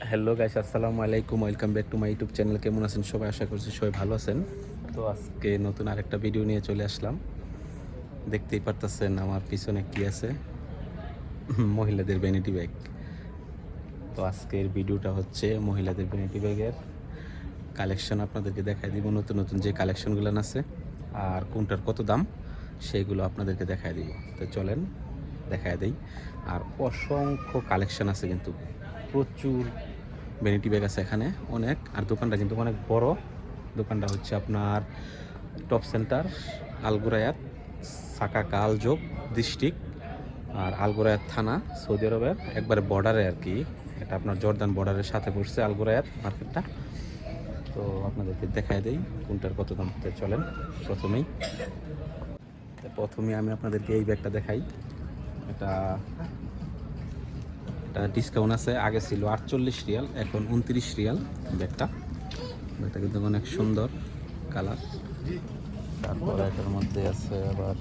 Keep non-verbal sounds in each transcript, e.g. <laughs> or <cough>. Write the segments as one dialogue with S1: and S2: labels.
S1: Hello guys আসসালামু আলাইকুম welcome back to my YouTube channel কেমন আছেন সবাই? আশা করছি সবাই ভালো আছেন। তো আজকে নতুন আরেকটা ভিডিও নিয়ে চলে আসলাম। দেখতেই পারতেছেন আমার পিছনে কি আছে। <laughs> মহিলাদের ভ্যানিটি ব্যাগ তো আজকের ভিডিওটা হচ্ছে মহিলাদের ভ্যানিটি ব্যাগের কালেকশন আপনাদেরকে দেখাই দিব নতুন নতুন যে কালেকশনগুলো আছে আর কোনটার কত দাম সেইগুলো আপনাদেরকে দেখাই দিব। তো চলেন দেখাই দেই। আর অসংখ্য কালেকশন আছে কিন্তু। প্রচুর ভ্যানিটি ব্যাগ আছে এখানে, অনেক। আর দোকানটা কিন্তু অনেক বড়। দোকানটা হচ্ছে আপনার টপ সেন্টার আলগুরায়াত সাকা কালযোগ ডিস্ট্রিক্ট আর আলগুরায়াত থানা, সৌদি আরবের। একবারে বর্ডারে আর কি এটা আপনার জর্দান বর্ডারের সাথে পড়ছে আলগুরায়াত মার্কেটটা। তো আপনাদেরকে দেখায় দেই কোনটার কত দাম চলেন প্রথমেই। প্রথমে আমি আপনাদেরকে এই ব্যাগটা দেখাই। এটা ডিসকাউন্ট আছে। আগে ছিল আটচল্লিশ রিয়াল, এখন উনত্রিশ রিয়াল ব্যাগটা। ব্যাগটা কিন্তু অনেক সুন্দর কালার। তারপর এটার মধ্যে আছে আবার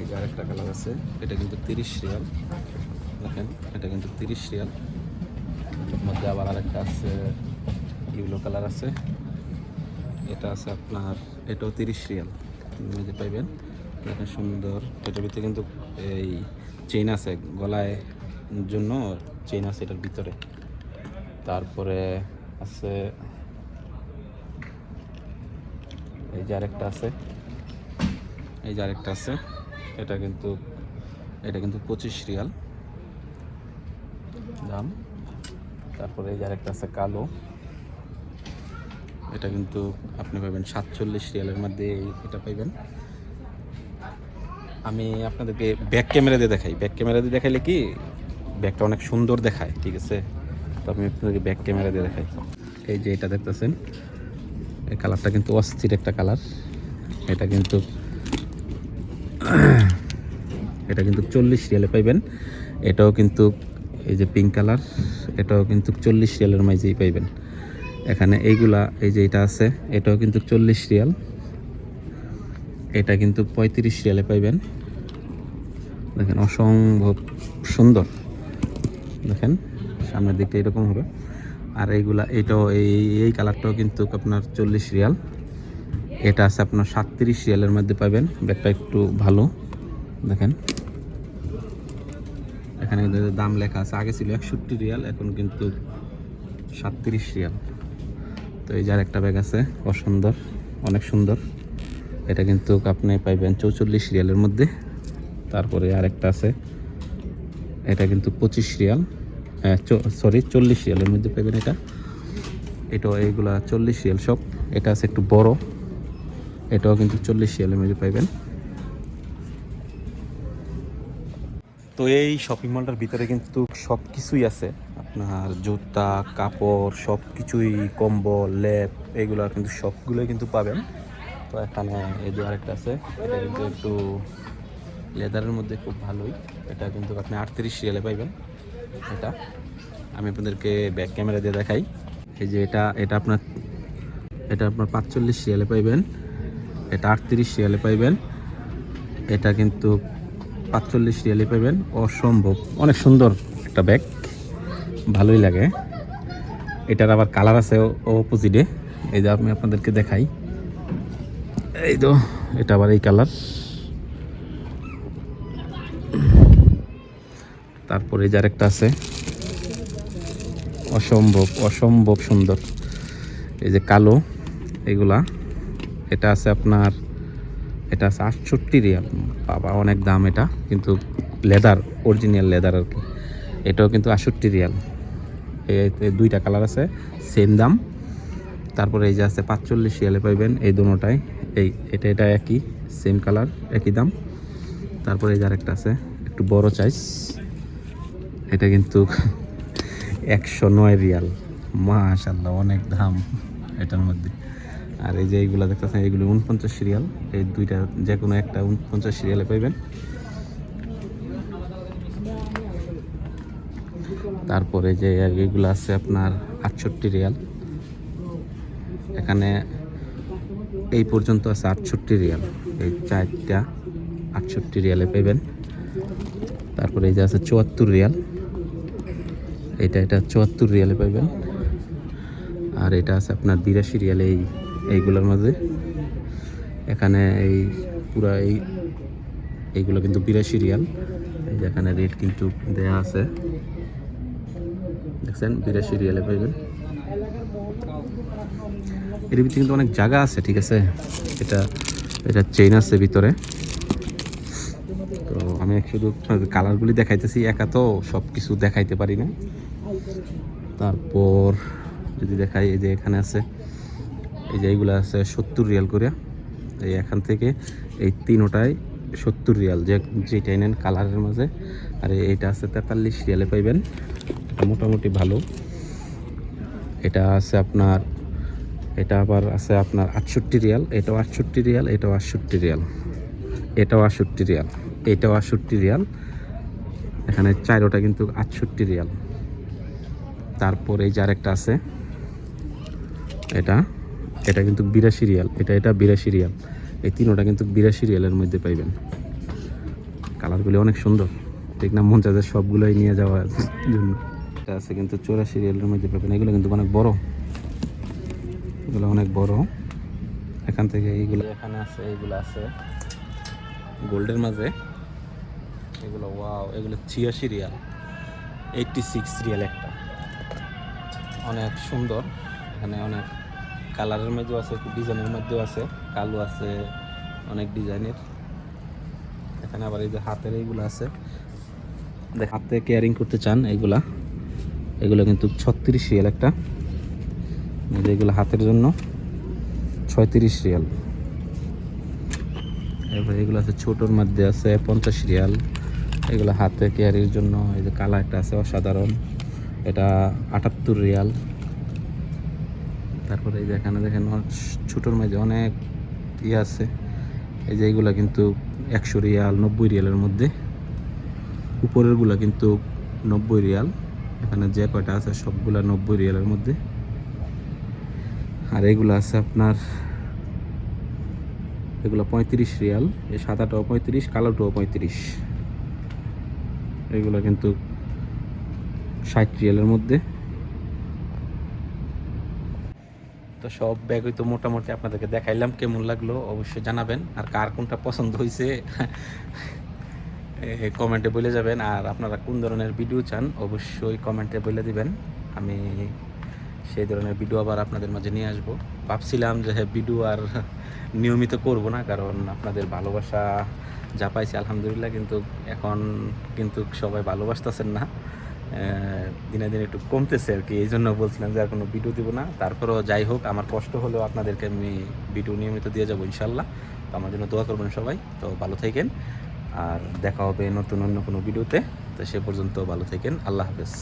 S1: এই যে আরেকটা কালার আছে। এটা কিন্তু তিরিশ রিয়াল। দেখেন, এটা কিন্তু তিরিশ রিয়াল। এর মধ্যে আবার আরেকটা আছে ইউলো কালার আছে। এটা আছে আপনার, এটাও তিরিশ রিয়াল। পাইবেন, দেখেন সুন্দর। এটার ভিতরে কিন্তু এই চেইন আছে, গলায় জন্য চেইন আছে এটার ভিতরে। তারপরে আছে, এই যে আরেকটা আছে, এই যে আরেকটা আছে, এটা কিন্তু এটা কিন্তু পঁচিশ রিয়াল দাম। তারপরে এই যে আরেকটা আছে কালো, এটা কিন্তু আপনি পাবেন সাতচল্লিশ রিয়ালের মধ্যে, এটা পাইবেন। আমি আপনাদেরকে ব্যাক ক্যামেরা দিয়ে দেখাই। ব্যাক ক্যামেরা দিয়ে দেখাইলে কি? ব্যাগটা অনেক সুন্দর দেখায়, ঠিক আছে? তো আমি আপনাদেরকে ব্যাক ক্যামেরা দিয়ে দেখাই। এই যে এটা দেখতেছেন, এই কালারটা কিন্তু অস্থির একটা কালার এটা কিন্তু <clears throat> এটা কিন্তু চল্লিশ রিয়ালে পাইবেন। এটাও কিন্তু এই যে পিঙ্ক কালার এটাও কিন্তু চল্লিশ রিয়ালের মাঝেই পাইবেন। এখানে এইগুলা, এই যে এটা আছে, এটাও কিন্তু চল্লিশ রিয়াল। এটা কিন্তু পঁয়ত্রিশ রিয়ালে পাইবেন। দেখেন, অসম্ভব সুন্দর। দেখেন, সামনের দিকটা এরকম হবে। আর এইগুলা, এটাও, এই এই কালারটাও কিন্তু আপনার চল্লিশ রিয়াল। এটা আছে আপনার সাতত্রিশ রিয়ালের মধ্যে পাবেন। ব্যাগটা একটু ভালো। দেখেন। এখানে দাম লেখা আছে, আগে ছিল একষট্টি রিয়াল, এখন কিন্তু সাতত্রিশ রিয়াল। তো এই যার একটা ব্যাগ আছে, অসুন্দর, অনেক সুন্দর। এটা কিন্তু আপনি পাইবেন চৌচল্লিশ রিয়ালের মধ্যে। তারপরে আরেকটা আছে। এটা কিন্তু পঁচিশ রিয়াল। সরি চল্লিশ রিয়ালের মধ্যে পাইবেন এটা। এটাও এইগুলা চল্লিশ রিয়াল সব এটা আছে একটু বড়। এটাও কিন্তু চল্লিশ রিয়ালের মধ্যে পাইবেন। তো এই শপিং মলটার ভিতরে কিন্তু সব কিছুই আছে। আপনার জুতা, কাপড় সব কিছুই কম্বল লেপ এগুলো কিন্তু সবগুলোই কিন্তু পাবেন। তো এখানে এই যে আরেকটা আছে, এটা কিন্তু একটু লেদারের মধ্যে খুব ভালোই। এটা কিন্তু আপনি আটত্রিশ রিয়ালে পাইবেন এটা। আমি আপনাদেরকে ব্যাক ক্যামেরা দিয়ে দেখাই। এই যে এটা এটা আপনার এটা আপনার পাঁচচল্লিশ রিয়ালে পাইবেন। এটা আটত্রিশ রিয়ালে পাইবেন। এটা কিন্তু পাঁচচল্লিশ রিয়ালে পাইবেন। অসম্ভব। অনেক সুন্দর একটা ব্যাগ ভালোই লাগে। এটার আবার কালার আছে অপোজিটে এই যে আমি আপনাদেরকে দেখাই। এই তো, এটা আবার এই কালার। তারপরে যার একটা আছে। অসম্ভব অসম্ভব সুন্দর। এই যে কালো, এগুলা। এটা আছে আপনার, এটা আছে আটষট্টি রিয়াল। বাবা, অনেক দাম এটা, কিন্তু লেদার অরিজিনাল লেদার আর কি। এটাও কিন্তু আটষট্টি রিয়াল। এই দুইটা কালার আছে সেম দাম। তারপরে এই যে আছে পাঁচচল্লিশ রিয়ালে পাইবেন এই দুটাই এই এটা এটা একই সেম কালার একই দাম। তারপরে এই যে আরেকটা আছে, একটু বড় চাইস এটা কিন্তু একশো নয় রিয়াল। মাশাল্লাহ অনেক দাম এটার মধ্যে। আর এই যে এইগুলো দেখতেছেন, এইগুলো উনপঞ্চাশ সিরিয়াল এই দুইটা যে কোনো একটা উনপঞ্চাশ সিরিয়ালে পাইবেন। তারপরে যে এইগুলো আছে আপনার আটষট্টি রিয়াল। এখানে এই পর্যন্ত আছে আটষট্টি রিয়াল। এই চারটা আটষট্টি রিয়ালে পাইবেন। তারপরে এই যে আছে চুয়াত্তর রিয়াল। এটা এটা চুয়াত্তর রিয়ালে পাইবেন। আর এটা আছে আপনার বিরাশি রিয়ালে এই, এইগুলোর মাঝে। এখানে এই পুরা এই, এইগুলো কিন্তু বিরাশি রিয়াল। এই যে এখানে রেট কিন্তু দেয়া আছে। দেখছেন? বিরাশি রিয়ালে পাইবেন। এর ভিতরে কিন্তু অনেক জায়গা আছে, ঠিক আছে? এটা এটা চেইন আছে ভিতরে। তো আমি শুধু কালারগুলি দেখাইতেছি, একা তো সব কিছু দেখাইতে পারি না। তারপর যদি দেখাই, এই যে এখানে আছে, এই যে এইগুলো আছে সত্তর রিয়াল করে এই এখান থেকে এই তিনোটায় সত্তর রিয়াল, যে, যেটাই নেন কালারের মাঝে। আর এইটা আছে তেতাল্লিশ রিয়ালে পাইবেন। মোটামুটি ভালো। এটা আছে আপনার এটা আবার আছে আপনার আটষট্টি রিয়াল, এটাও আটষট্টি রিয়াল, এটাও আটষট্টি রিয়াল, এটাও আটষট্টি রিয়াল, এটাও আটষট্টি রিয়াল। এখানে চারোটা কিন্তু আটষট্টি রিয়াল। তারপর এই যে আরেকটা আছে, এটা এটা কিন্তু বিরাশি রিয়াল, এটা এটা বিরাশি রিয়াল। এই তিনোটা কিন্তু বিরাশি রিয়ালের মধ্যে পাইবেন। কালারগুলি অনেক সুন্দর। ঠিক না? মন সবগুলোই নিয়ে যাওয়ার জন্য। এটা আছে কিন্তু চৌরাশি রিয়ালের মধ্যে পাবেন। এগুলো কিন্তু অনেক বড়। এগুলো অনেক বড়। এখান থেকে এইগুলো এখানে আছে, এইগুলো আছে। গোল্ডের মাঝে। এগুলো ওয়াও এগুলো ছিয়াশি রিয়াল এইটটি সিক্স রিয়াল একটা। অনেক সুন্দর। এখানে অনেক কালারের মধ্যেও আছে, ডিজাইনের মধ্যেও আছে, কালো আছে, অনেক ডিজাইনের। এখানে আবার এই যে হাতের এইগুলো আছে। হাতে কেয়ারিং করতে চান এইগুলা। এগুলো কিন্তু ছত্রিশ রিয়াল একটা। এই যে এগুলো হাতের জন্য ছয়ত্রিশ রিয়াল। এরপর এগুলো আছে ছোটোর মধ্যে আছে পঞ্চাশ রিয়াল। এগুলো হাতে কেয়ারির জন্য, এই যে কালা একটা আছে অসাধারণ। এটা আটাত্তর রিয়াল। তারপরে এই যে এখানে দেখেন ছোটোর মাঝে অনেক ইয়ে আছে। এই যে এইগুলা কিন্তু একশো রিয়াল, নব্বই রিয়ালের মধ্যে। উপরেরগুলা কিন্তু নব্বই রিয়াল। এখানে যে কয়টা আছে সবগুলা নব্বই রিয়ালের মধ্যে। আর এগুলো আছে আপনার, এগুলো পঁয়ত্রিশ রিয়াল। এই সাদাটাও পঁয়ত্রিশ, কালোটাও পঁয়ত্রিশ। এগুলো কিন্তু ষাট রিয়ালের মধ্যে। তো সব ব্যাগই তো মোটামুটি আপনাদেরকে দেখাইলাম, কেমন লাগল অবশ্যই জানাবেন। আর কার কোনটা পছন্দ হয়েছে কমেন্টে বলে যাবেন। আর আপনারা কোন ধরনের ভিডিও চান, অবশ্যই কমেন্টে বলে দিবেন। আমি সেই ধরনের ভিডিও আবার আপনাদের মাঝে নিয়ে আসব। ভাবছিলাম যে হ্যাঁ ভিডিও আর নিয়মিত করব না, কারণ আপনাদের ভালোবাসা যা পাইছি আলহামদুলিল্লাহ, কিন্তু এখন কিন্তু সবাই ভালোবাসতেছেন না। দিনে দিনে একটু কমতেছে আর কি এই জন্য বলছিলাম যে আর কোনো ভিডিও দিব না। তারপরেও যাই হোক, আমার কষ্ট হলেও আপনাদেরকে আমি ভিডিও নিয়মিত দিয়ে যাব ইনশাল্লাহ তো আমার জন্য দোয়া করবেন সবাই, তো ভালো থাকেন। আর দেখা হবে নতুন অন্য কোনো ভিডিওতে তো সে পর্যন্ত ভালো থাকেন, আল্লাহ হাফেজ।